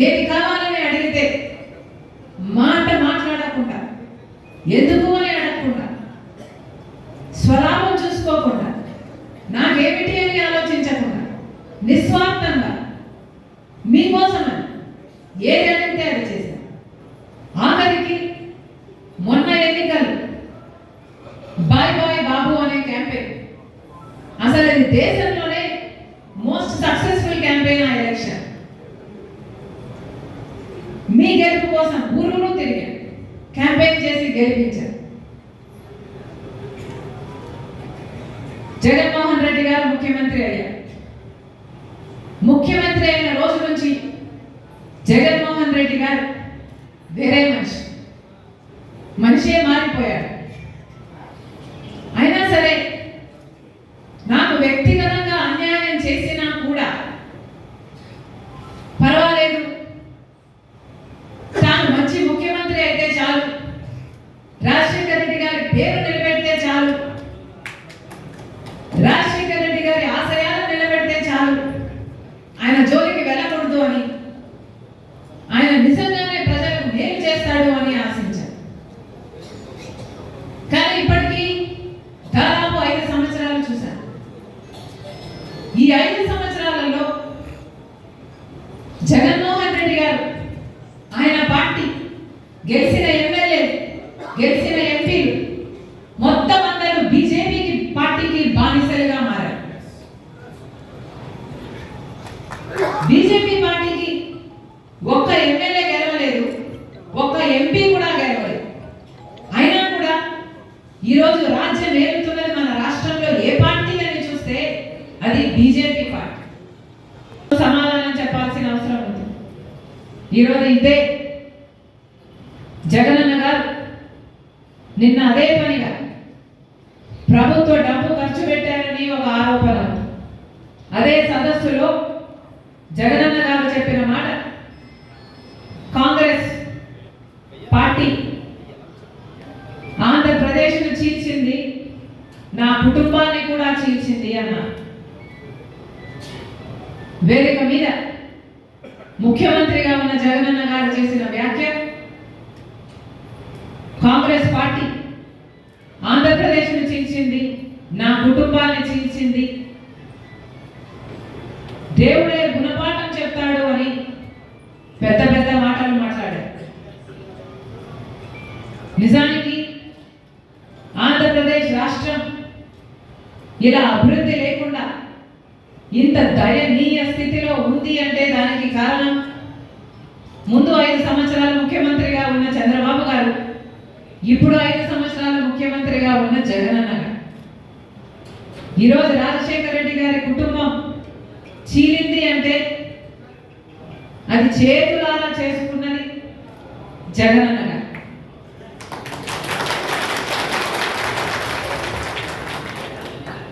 ఏది కావాలని అడిగితే మాట మాట్లాడకుండా ఎందుకు అని అడగకుండా స్వలాభం చూసుకోకుండా నాకేమిటి అని ఆలోచించకుండా నిస్వార్థంగా మీకోసం ఏది అడిగితే అది చేశాను ఆఖరికి మొన్న ఎన్నికలు బాయ్ బాయ్ బాబు అనే క్యాంపెయిన్. అసలు అది దేశంలోనే మోస్ట్ సక్సెస్ఫుల్ క్యాంపెయిన్ అయ్యారు కోసం ఊరూరు తిరిగారు క్యాంపెయిన్ చేసి గెలిపించారు. జగన్మోహన్ రెడ్డి గారు ముఖ్యమంత్రి అయ్యారు. ముఖ్యమంత్రి అయిన రోజు నుంచి జగన్మోహన్ రెడ్డి గారు వేరే మనిషి. మనిషే మారిపోయాడు. అయినా సరే నాకు వ్యక్తిగతంగా అన్యాయం చేసినా కూడా పర్వాలేదు తాను మంచి ముఖ్యమంత్రి అయితే చాలు రాజశేఖర రెడ్డి గారి పేరు నిలబెడితే చాలు రాజశేఖర రెడ్డి గారి ఆశయాలు నిలబెడితే చాలు ఆయన జోలికి వెళ్ళకూడదు అని ఆయన నిజంగానే ప్రజలకు మేలు చేస్తాడు అని ఆశించారు కానీ ఇప్పటికీ దాదాపు ఐదు సంవత్సరాలు చూశాను ఈ ఐదు సంవత్సరాలలో జగన్మోహన్ రెడ్డి గారు ఆయన పార్టీ గెలిచిన ఎమ్మెల్యే గెలిచిన ఎంపీలు మొత్తం అందరూ బీజేపీకి పార్టీకి బానిసలుగా మారారు బీజేపీ పార్టీకి ఒక్క ఎమ్మెల్యే గెలవలేదు ఒక్క ఎంపీ కూడా గెలవలేదు. అయినా కూడా ఈరోజు రాజ్యం ఏలుతున్నది మన రాష్ట్రంలో ఏ పార్టీ అని చూస్తే అది బీజేపీ పార్టీ. సమాధానం చెప్పాల్సిన అవసరం ఉంది. ఈరోజు ఇదే జగనన్న గారు నిన్న అదే పనిగా ప్రభుత్వ డబ్బు ఖర్చు పెట్టారని ఒక ఆరోపణ అదే సదస్సులో జగనన్న గారు చెప్పిన మాట కాంగ్రెస్ పార్టీ ఆంధ్రప్రదేశ్ను చీల్చింది నా కుటుంబాన్ని కూడా చీల్చింది అన్న వేదిక మీద ముఖ్యమంత్రిగా ఉన్న జగనన్న గారు చేసిన వ్యాఖ్య కాంగ్రెస్ పార్టీ ఆంధ్రప్రదేశ్ను చీల్చింది నా కుటుంబాన్ని చీల్చింది దేవుడే గుణం రాష్ట్రం ఇలా అభివృద్ధి లేకుండా ఇంత దయనీయ స్థితిలో ఉంది అంటే దానికి కారణం ముందు ఐదు సంవత్సరాలు ముఖ్యమంత్రిగా ఉన్న చంద్రబాబు గారు ఇప్పుడు ఐదు సంవత్సరాలు ముఖ్యమంత్రిగా ఉన్న జగనన్న గారు. ఈరోజు రాజశేఖర రెడ్డి గారి కుటుంబం చీలింది అంటే అది చేతులారా చేసుకున్నది జగనన్న గారు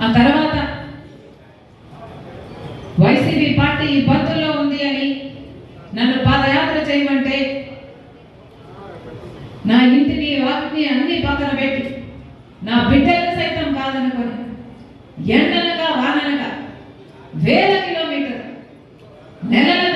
ఆ తర్వాత వైసీపీ పార్టీ ఇబ్బందుల్లో ఉంది అని నన్ను పాదయాత్ర చేయమంటే నా ఇంటిని వాటిని అన్ని పక్కన పెట్టి నా బిడ్డలు సైతం కాదనుకొని ఎండనక వాననక వేల కిలోమీటర్ నెలల